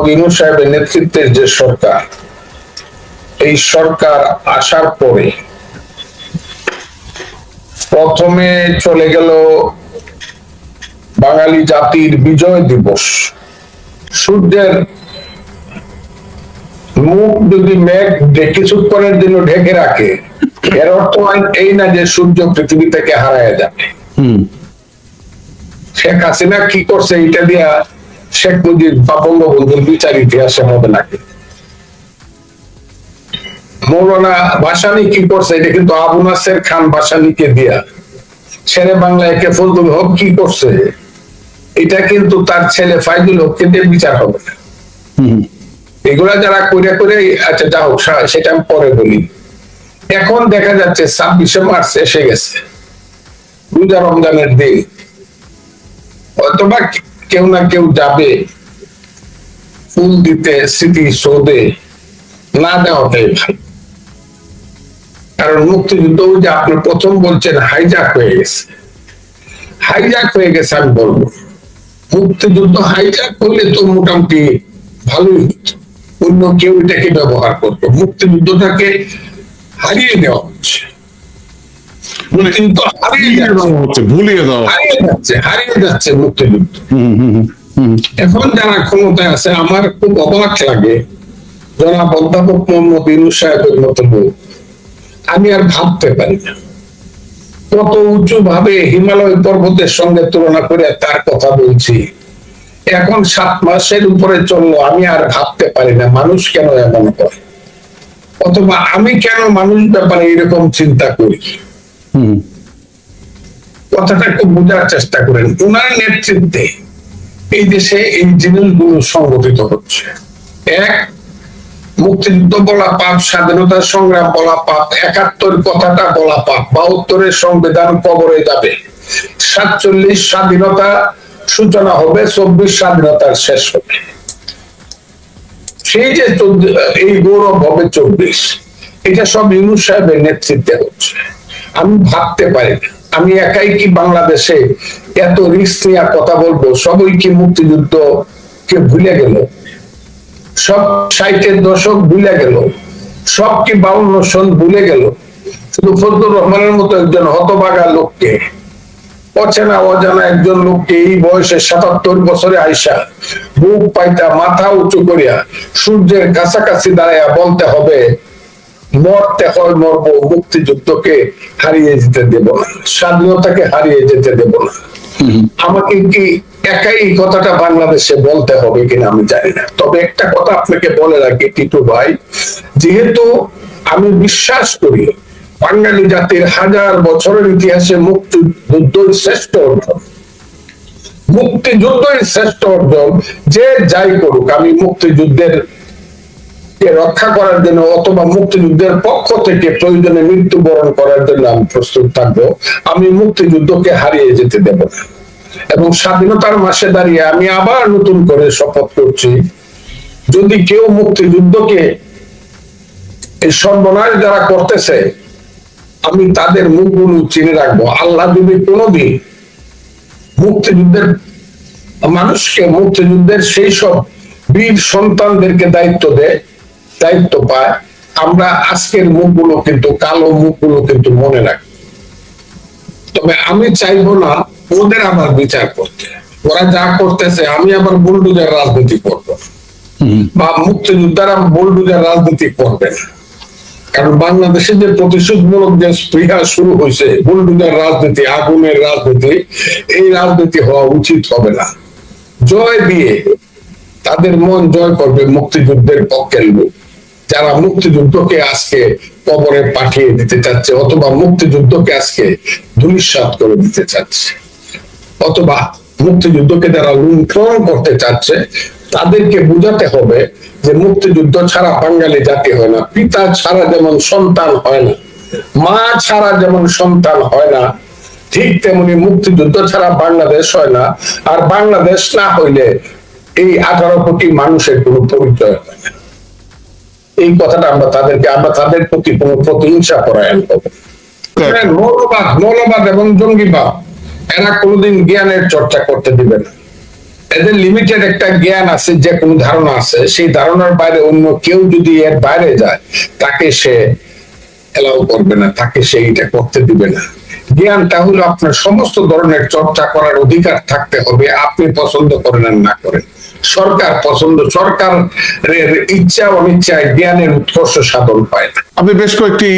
মোহাম্মদ ইউনুস সাহেবের নেতৃত্বের যে সরকার এই সরকার আসার পরে প্রথমে চলে গেল বাঙালি জাতির বিজয় দিবস। সূর্যের মুখ যদি মেঘ কিছুক্ষণের জন্য ঢেকে রাখে এর অর্থ এই না যে সূর্য পৃথিবী থেকে হারায় যাবে। শেখ হাসিনা কি করছে এটা দিয়া শেখ মুজিব বা বঙ্গবন্ধুর বিচার ইতিহাসে হবে নাকি মৌলানা ভাসানি কি করছে? এটা কিন্তু আবু নাসের খান ভাসানিকে দিয়া। ছেলে বাংলা একে ফজলুল হক কি করছে? এটা কিন্তু তার ছেলে ফাইজুল হককে দিয়ে বিচার হবে। না এগুলা যারা করে করে আচ্ছা যা হোক সেটা আমি পরে বলি। এখন দেখা যাচ্ছে ছাব্বিশে মার্চ এসে গেছে। রোজা রমজানের দিন। অথবা কেউ না কেউ যাবে। ফুল দিতে, স্মৃতি সৌদে না দেওয়াটাই ভালো। কারণ মুক্তিযুদ্ধ যে আপনি প্রথম বলছেন হাইজাক হয়ে গেছে। হাইজাক হয়ে গেছে আমি বলব। মুক্তিযুদ্ধ হাইজাক করলে তো মোটামুটি ভালোই হতো। অন্য কেউ এটাকে ব্যবহার করতো। মুক্তিযুদ্ধটাকে হারিয়ে দেওয়া হচ্ছে। মুক্তিযুদ্ধ হারিয়ে যাচ্ছে হচ্ছে ভুলিয়ে দেওয়া হারিয়ে যাচ্ছে হারিয়ে যাচ্ছে মুক্তিযুদ্ধ। এখন যারা ক্ষমতায় আছে আমার খুব অবাক লাগে জনাব অধ্যাপক মোহাম্মদ সাহেবের মতো লোক। আমি আর ভাবতে পারি না। কত উঁচু ভাবে হিমালয় পর্বতের সঙ্গে তুলনা করে তার কথা বলছি। এখন সাত মাসের উপরে চলল আমি আর ভাবতে পারি না মানুষ কেন এমন করে। অথবা আমি কেন মানুষ ব্যাপারে এরকম চিন্তা করি? কথাটা একটু বোঝার চেষ্টা করেন। ওনার নেতৃত্বে এই দেশে এই জিনিসগুলো সংগঠিত হচ্ছে। এক, মুক্তিযুদ্ধ বলা পাপ, স্বাধীনতা সংগ্রাম বলা পাপ, একাত্তর কথাটা বলা পাপ বাহাত্তরের সংবিধান কবরে যাবে। সাতচল্লিশ, স্বাধীনতা সূচনা হবে, চব্বিশ, স্বাধীনতার শেষ হবে। সেই যে এই গৌরব হবে চব্বিশ, এটা সব ইউনুস সাহেবের নেতৃত্বে হচ্ছে। আমি ভাবতে পারি, আমি একাই কি বাংলাদেশে এত রিস্ক নিয়ে কথা বলব? সবই কি মুক্তিযুদ্ধ কে ভুলে গেল? সব ষাটের দশক ভুলে গেল। সব কি বাউন্ন সন ভুলে গেল? শুধু ফজলুর রহমানের মতো একজন হতবাগা লোককে, অচেনা অজানা একজন লোককে এই বয়সে সাতাত্তর বছরে আইসা বুক পাইতা মাথা উঁচু করিয়া সূর্যের কাছাকাছি দাঁড়াইয়া বলতে হবে মরতে হয় মরব মুক্তিযুদ্ধকে হারিয়ে যেতে দেব না স্বাধীনতাকে হারিয়ে যেতে দেব না। আমাকে কি একাই এই কথাটা বাংলাদেশে বলতে হবে কিনা আমি জানি না। তবে একটা কথা আপনাকে বলে রাখি টিটু ভাই যেহেতু আমি বিশ্বাস করি বাঙালি জাতির হাজার বছরের ইতিহাসে মুক্তিযুদ্ধই শ্রেষ্ঠ অর্জন। মুক্তিযুদ্ধই শ্রেষ্ঠ অর্জন যে যাই করুক আমি মুক্তিযুদ্ধের রক্ষা করার জন্য অথবা মুক্তিযুদ্ধের পক্ষ থেকে প্রয়োজনে মৃত্যুবরণ করার জন্য আমি প্রস্তুত থাকব। আমি মুক্তিযুদ্ধকে হারিয়ে যেতে দেব না। এবং স্বাধীনতার মাসে দাঁড়িয়ে আমি আবার নতুন করে শপথ করছি, যদি কেউ মুক্তিযুদ্ধকে এই সর্বনাশ যারা করতেছে, আমি তাদের মুখগুলো চিনে রাখব। আল্লাহ যদি কোনোদিন মুক্তিযুদ্ধের মানুষকে মুক্তিযুদ্ধের সেই সব বীর সন্তানদেরকে দায়িত্ব দেয় দায়িত্ব পায় আমরা আজকের মুখগুলো কিন্তু কালো মুখগুলো কিন্তু মনে রাখি। তবে আমি চাইব না ওদের আবার বিচার করতে। ওরা যা করতেছে আমি আবার বুলডুজার রাজনীতি করব। বা মুক্তিযোদ্ধারা বুলডুজার রাজনীতি করবে না। কারণ বাংলাদেশে যে প্রতিশোধমূলক যে স্পৃহা শুরু হয়েছে বুলডুজার রাজনীতি আগুনের রাজনীতি এই রাজনীতি হওয়া উচিত হবে না। জয় দিয়ে তাদের মন জয় করবে মুক্তিযুদ্ধের পক্ষের লোক। যারা মুক্তিযুদ্ধকে আজকে কবরে পাঠিয়ে দিতে চাচ্ছে, অথবা মুক্তিযুদ্ধকে আজকে ধূলিসাৎ করে দিতে চাচ্ছে, অথবা মুক্তিযুদ্ধকে যারা লুণ্ঠন করতে চাচ্ছে, তাদেরকে বুঝাতে হবে যে মুক্তিযুদ্ধ ছাড়া বাঙালি জাতি হয় না, পিতা ছাড়া যেমন সন্তান হয় না, মা ছাড়া যেমন সন্তান হয় না, ঠিক তেমনি মুক্তিযুদ্ধ ছাড়া বাংলাদেশ হয় না, আর বাংলাদেশ না হইলে এই আঠারো কোটি মানুষের কোনো পরিচয় হয় না। এই কথাটা আমরা তাদেরকে আমরা তাদের প্রতি কোনো প্রতিহিংসা পরায়ণ হব। হ্যাঁ, মৌলবাদ মৌলবাদ এবং জঙ্গিবাদ এরা কোনোদিন জ্ঞানের চর্চা করতে দিবে না। এদের লিমিটেড একটা জ্ঞান আছে যে কোনো ধারণা আছে সেই ধারণার বাইরে অন্য কেউ যদি এর বাইরে যায় তাকে সে এলাও করবে না তাকে সে এটা করতে দিবে না। জ্ঞানটা হলো আপনার সমস্ত ধরনের চর্চা করার অধিকার থাকতে হবে। আপনি পছন্দ করেন আর না করেন। সরকার পছন্দ, সরকারের ইচ্ছা, অনিচ্ছায় জ্ঞানের উৎকর্ষ সাধন পায় না। আপনি বেশ কয়েকটি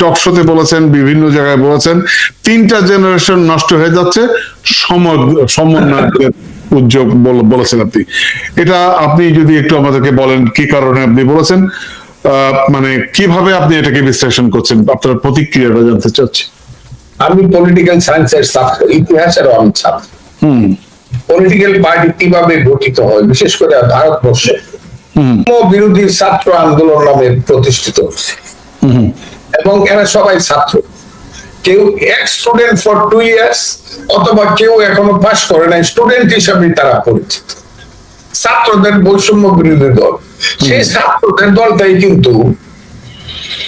টক শোতে বলেছেন, বিভিন্ন জায়গায় বলেছেন। তিনটা জেনারেশন নষ্ট হয়ে যাচ্ছে সমগ্র উদ্যোগ বলেছেন আপনি। এটা আপনি যদি একটু আমাদেরকে বলেন, কি কারণে আপনি বলেছেন? মানে কীভাবে আপনি এটাকে বিশ্লেষণ করছেন? আপনার প্রতিক্রিয়াটা জানতে চাচ্ছি। আমি পলিটিক্যাল সায়েন্সের ছাত্র ইতিহাসেরও আমি ছাত্র। পলিটিক্যাল পার্টি কীভাবে গঠিত হয় বিশেষ করে ভারতবর্ষে। বিরোধী ছাত্র আন্দোলন নামে প্রতিষ্ঠিত হচ্ছে। এবং এরা সবাই ছাত্র। কেউ এক স্টুডেন্ট ফর টু ইয়ার্স অথবা কেউ এখনও পাস করে নাই স্টুডেন্ট হিসাবে তারা পরিচিত। ছাত্রদের বৈষম্য বিরোধী দল। সেই ছাত্রদের দলটাই কিন্তু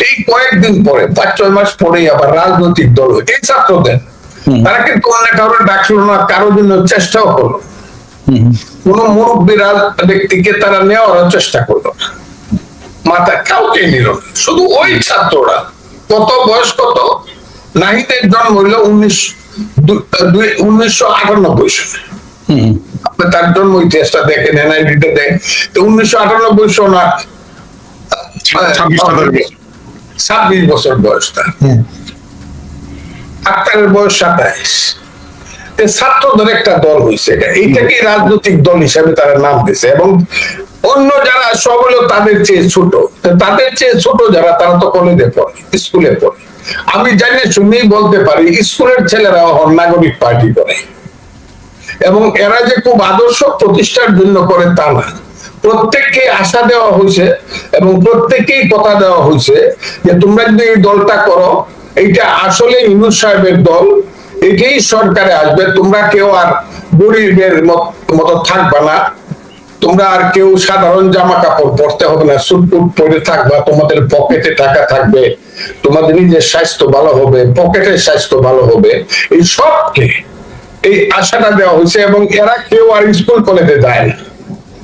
এই কয়েকদিন পরে পাঁচ ছয় মাস পরেই আবার রাজনৈতিক দল এই ছাত্রদের। তারা কিন্তু অন্য কারও ডাকলো না কারোর জন্য চেষ্টাও করল কোন মুরব্বী রাজ- ব্যক্তিকে তারা নেওয়ার চেষ্টা করল মাথা কাউকে নিল শুধু ওই ছাত্ররা। কত বয়স কত? নাহিদের জন্ম হইল উনিশ উনিশশো আটানব্বই সালে। আপনি তার জন্ম ইতিহাসটা দেখেন এনআইডিটা দেখেন তো উনিশশো আটানব্বই সনা ছাব্বিশ বছর বয়স তার। আক্তারের বয়স সাতাইশ। ছাত্রদের একটা দল হয়েছে এইটাকে রাজনৈতিক দল হিসাবে তারা নাম দিয়েছে এবং অন্য যারা সব হলো তাদের চেয়ে ছোট। তাদের চেয়ে ছোট যারা তারা তো কলেজে পড়ে স্কুলে পড়ে। আমি জানি শুনেই বলতে পারি স্কুলের ছেলেরা নাগরিক পার্টি করে। এবং এরা যে খুব আদর্শ প্রতিষ্ঠার জন্য করে তা না। প্রত্যেককে আশা দেওয়া হয়েছে এবং প্রত্যেককেই কথা দেওয়া হয়েছে যে তোমরা যদি এই দলটা করো, এইটা আসলে ইনুস সাহেবের দল, এটাই সরকারে আসবে। তোমরা কেউ আর গরিবের মত- থাকবা না। তোমরা আর কেউ সাধারণ জামা কাপড় পরতে হবে না। সুটকুট পরে থাকবা, তোমাদের পকেটে টাকা থাকবে, তোমাদের নিজের স্বাস্থ্য ভালো হবে, পকেটের স্বাস্থ্য ভালো হবে। এই সবকে এই আশাটা দেওয়া হয়েছে এবং এরা কেউ আর স্কুল কলেজে যায় না।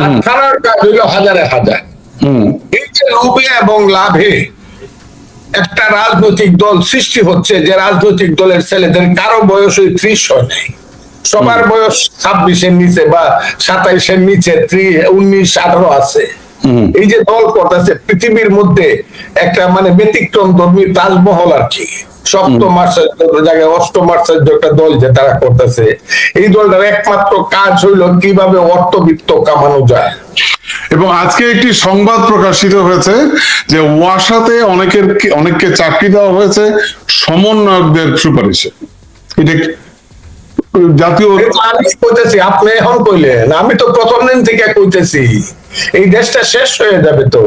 আর থানার কাজ হইল হাজারে হাজার। এই যে লোভে এবং লাভে একটা রাজনৈতিক দল সৃষ্টি হচ্ছে যে রাজনৈতিক দলের ছেলেদের কারও বয়স ওই ত্রিশ হয় নাই। সবার বয়স ছাব্বিশের নিচে বা সাতাইশের নিচে ত্রিশ উনিশ আঠারো আছে। এই যে দল করতেছে পৃথিবীর মধ্যে একটা মানে ব্যতিক্রম ধর্মী তাজমহল আর কি। সপ্তম আশ্চর্য জায়গায় অষ্টম আশ্চর্য একটা দল যে তারা করতেছে এই দলটার একমাত্র কাজ হইল কীভাবে অর্থবিত্ত কামানো যায়। এবং আজকে একটি সংবাদ প্রকাশিত হয়েছে যে ওয়াসাতে অনেকের অনেককে চাকরি দেওয়া হয়েছে সমন্বয়কদের সুপারিশে। এটা জাতীয় আমি কইতেছি আপনি এখন কইলেন আমি তো প্রথম দিন থেকে কইতেছি। এই দেশটা শেষ হয়ে যাবে তো।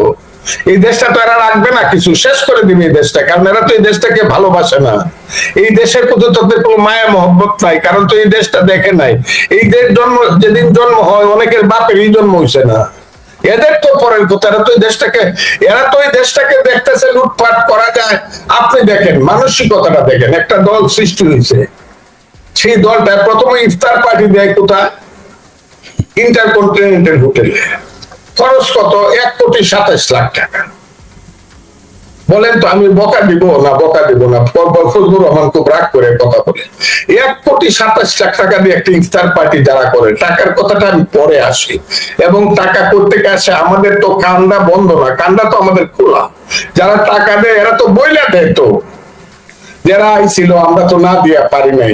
এই দেশটা তো এরা রাখবে না কিছু, শেষ করে দিবে এই দেশটা, কারণ এরা তো এই দেশটাকে ভালোবাসে না। এই দেশের প্রতি তাদের কোনো মায়া, মহব্বত নাই, কারণ তো এই দেশটা দেখে নাই। এই দেশ জন্ম, যেদিন জন্ম হয়, অনেকের বাপেরই জন্ম হয়েছে না। এদের তো পরের কথা এরা তো এই দেশটাকে, এরা তো এই দেশটাকে দেখতেছে, লুটপাট করা যায়। আপনি দেখেন, মানসিকতাটা দেখেন, একটা দল সৃষ্টি হয়েছে সেই দলটা প্রথমে ইফতার পার্টি দেয় কোথায়? ইন্টারকন্টিনেন্টাল হোটেলে। খরচ কত? এক কোটি সাতাশ লাখ টাকা। বলেন তো, আমি বকা দিব না, বকা দিব না। ফজলুর রহমান খুব রাগ করে কথা বলে। এক কোটি সাতাশ লাখ টাকা দিয়ে একটা ইফতার পার্টি যারা করে, টাকার কথাটা আমি পরে আসি। এবং টাকা করতে আসে? আমাদের তো কান্দা বন্ধ না, কান্দা তো আমাদের খোলা। যারা টাকা দেয়, এরা তো বইলা দেয় তো। যারা আইছিল, আমরা তো না দিয়া পারি নাই।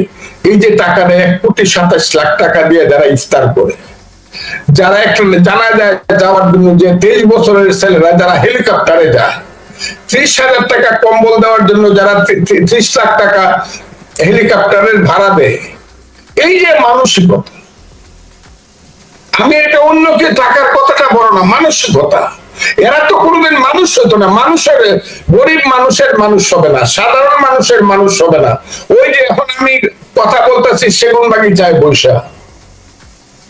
এই যে টাকা দেয়, এক কোটি সাতাশ লাখ টাকা দিয়ে যারা ইফতার করে। যারা একটা জানা যায় যাওয়ার জন্য যে তেইশ বছরের ছেলেরা যারা হেলিকপ্টারে যায়, ত্রিশ হাজার টাকা কম্বল দেওয়ার জন্য যারা ত্রি- ত্রি- ত্রিশ লাখ টাকা হেলিকপ্টারের ভাড়া দেয়, এই যে মানসিকতা, আমি এটা অন্যকে টাকার কথাটা বড় না মানুষের কথা এরা তো কোনোদিন মানুষ হতো না, মানুষের, গরিব মানুষের মানুষ হবে না, সাধারণ মানুষের মানুষ হবে না। ওই যে এখন আমি কথা বলতেছি সেগুন বাগিচায় বৈশা।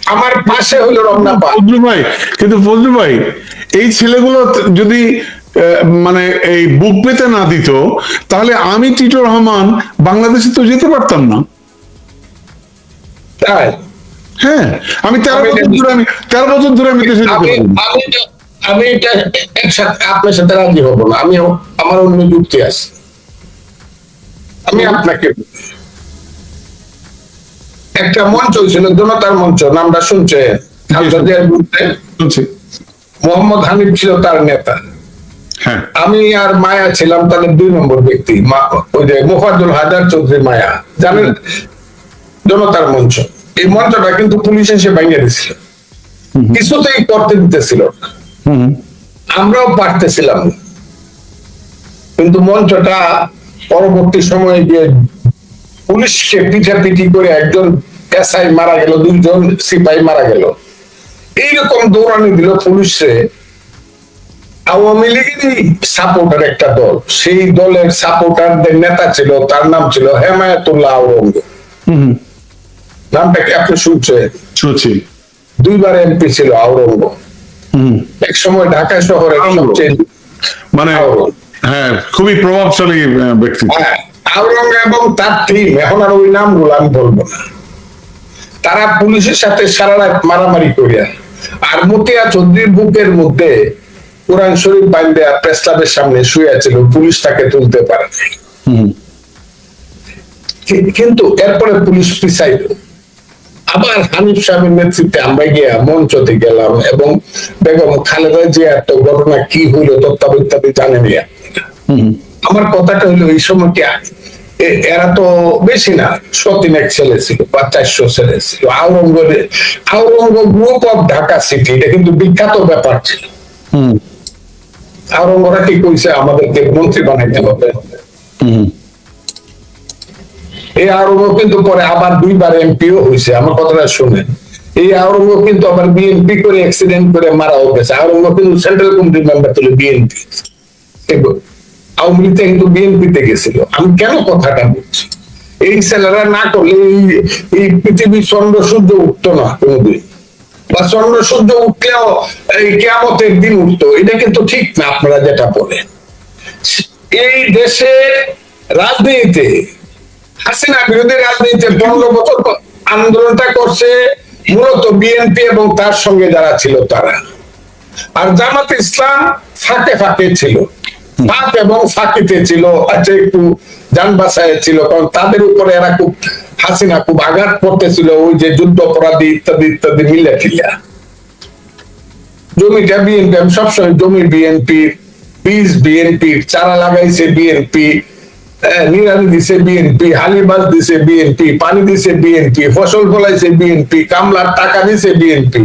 আমার পাশে হলো রমনা পাল। ফজলু ভাই কিন্তু ফজলু ভাই এই ছেলেগুলো যদি মানে এই বুক পেতে না দিত তাহলে আমি টিটো রহমান বাংলাদেশে তো যেতে পারতাম না। তাই? হ্যাঁ আমি তেরো বছর ধরে আমি তেরো বছর ধরে আমি দেশে আমি এটা- একসাথে আপনার সাথে রাজি হব না। আমি আমার অন্য যুক্তি আছে। আমি আপনাকে একটা মঞ্চ ছিল জনতার মঞ্চ নামটা শুনছে? মোহাম্মদ হানিফ ছিল তার নেতা। হ্যাঁ। আমি আর মায়া ছিলাম তাদের দুই নম্বর ব্যক্তি ওই যে মুফাজুল হায়দার চৌধুরী মায়া। জানেন? জনতার মঞ্চ। এই মঞ্চটা কিন্তু পুলিশ এসে বাইরে দিছিল। কিছুতেই করতে দিতেছিল। আমরাও পারতেছিলাম কিন্তু মঞ্চটা পরবর্তী সময়ে গিয়ে পুলিশকে পিঠাপিঠি করে একজন এসআই মারা গেল দুইজন সিপাহী মারা গেল। এইরকম দৌড়ানি দিল পুলিশে। আওয়ামী লীগেরই সাপোর্টার একটা দল। সেই দলের সাপোর্টারদের নেতা ছিল তার নাম ছিল হেমায়তুল্লাহ আওরঙ্গ নামটা কি আপনি শুনছেন? শুনছি। দুইবার এমপি ছিল আওরঙ্গ। হুম। এক সময় ঢাকা শহরের সবচেয়ে মানে হ্যাঁ খুবই প্রভাবশালী ব্যক্তি। হ্যাঁ, আওরঙ্গ এবং তার টিম এখন আর ওই নামগুলো আমি বলব না। তারা পুলিশের সাথে সারা রাত মারামারি করিয়া আর মতিয়া চৌধুরীর বুকের মধ্যে কোরআন শরীফ বাইন্দে প্রেস ক্লাবের সামনে শুয়ে ছিল পুলিশ তাকে তুলতে পারে কিন্তু এরপরে পুলিশ পিছাইল। আবার হানিফ সাহেবের নেতৃত্বে আমরা গিয়া মঞ্চতে গেলাম এবং বেগম খালেদা জিয়ার তো ঘটনা কি হইল তত্ত্বাব ইত্যাদি জানেন আমার কথাটা হলো এই সময় এরা তো বেশি না সতিন এক ছেলে ছিল বা চারশো ছেলে ছিল। Aurang Aurang group of Dhaka city এটা কিন্তু বিখ্যাত ব্যাপার ছিল। আওরঙ্গরা কি কইছে আমাদেরকে মন্ত্রী বানাইতে হবে? এই আওরঙ্গ কিন্তু পরে আবার দুইবার এমপিও হয়েছে আমার কথাটা শুনেন। এই আওরঙ্গ কিন্তু আবার বিএনপি করে অ্যাক্সিডেন্ট করে মারাও গেছে। আওরঙ্গ কিন্তু সেন্ট্রাল কমিটির মেম্বার ছিল বিএনপি। আওয়ামী লীগ কিন্তু বিএনপিতে গেছিল। আমি কেন কথাটা বলছি? এই ছেলেরা না করলে এই- পৃথিবী চন্দ্র সূর্য উঠতো না কোনোদিন। বা চন্দ্র সূর্য উঠলেও এই কেয়ামতের দিন উঠতো। এটা কিন্তু ঠিক না, আপনারা যেটা বলেন। এই দেশের রাজনীতিতে, হাসিনা বিরোধী রাজনীতিতে পনেরো বছর আন্দোলনটা করছে মূলত বিএনপি এবং তার সঙ্গে যারা ছিল তারা। আর জামাত ইসলাম ফাঁকে ফাঁকে ছিল। ফাঁক এবং ফাঁকিতে ছিল আচ্ছা একটু যান বাসায় ছিল, কারণ তাদের উপরে এরা খুব হাসিনা খুব আঘাত করতেছিল, ওই যে যুদ্ধ অপরাধী ইত্যাদি ইত্যাদি মিলে টিলা জমিটা বিএনপি আমি সবসময় জমি বিএনপি বীজ বিএনপি চারা লাগাইছে বিএনপি নিরানি দিছে বিএনপি হালিবাস দিছে বিএনপি পানি দিছে বিএনপি ফসল ফলাইছে বিএনপি কামলার টাকা দিছে বিএনপি